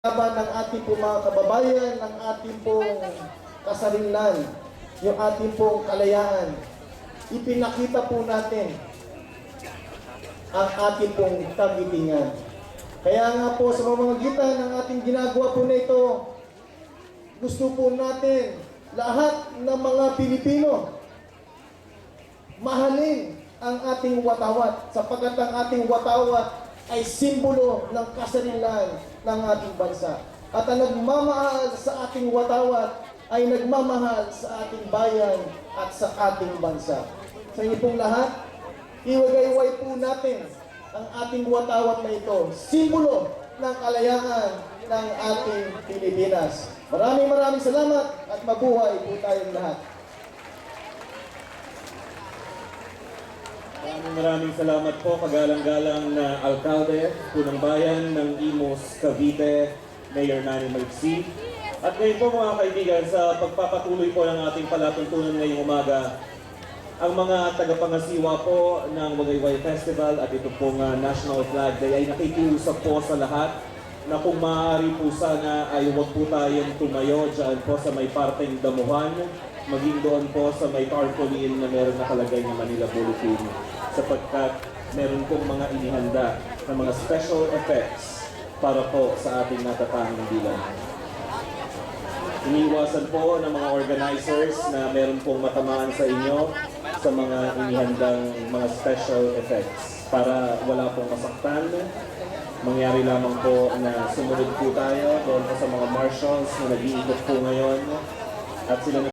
laban ng ating po mga kababayan, ng ating pong kasarinlan, yung ating pong kalayaan. Ipinakita po natin ang ating pong kagitingan. Kaya nga po sa pamamagitan ng ating ginagawa po na ito, gusto po natin lahat ng mga Pilipino mahalin ang ating watawat sapagkat ang ating watawat ay simbolo ng kasarinlan ng ating bansa. At ang nagmamahal sa ating watawat ay nagmamahal sa ating bayan at sa ating bansa. Sa inyo pong lahat, iwagayway po natin ang ating watawat na ito, simbolo ng kalayaan ng ating Pilipinas. Maraming maraming salamat at mabuhay po tayong lahat. Maraming maraming salamat po, kagalang-galang na alkalde po ng bayan ng Imos, Cavite, Mayor Nani Magsi. At ngayon po mga kaibigan, sa pagpapatuloy po ng ating palatuntunan ngayong umaga, ang mga tagapangasiwa po ng Wagayway Festival at ito pong ah, National Flag Day ay nakikiusap po sa lahat na kung maaari po sana ay huwag po tayong tumayo dyan po sa may parteng damuhan, maging doon po sa may tarpaulin na meron nakalagay na Manila Bulletin sapagkat meron pong mga inihanda na mga special effects para po sa ating natatanging bilang. Iniwasan po ng mga organizers na meron pong matamaan sa inyo sa mga inihandang mga special effects para wala pong masaktan. Mangyari lamang po na sumunod po tayo doon po sa mga marshals na nag-iikot po ngayon. At sila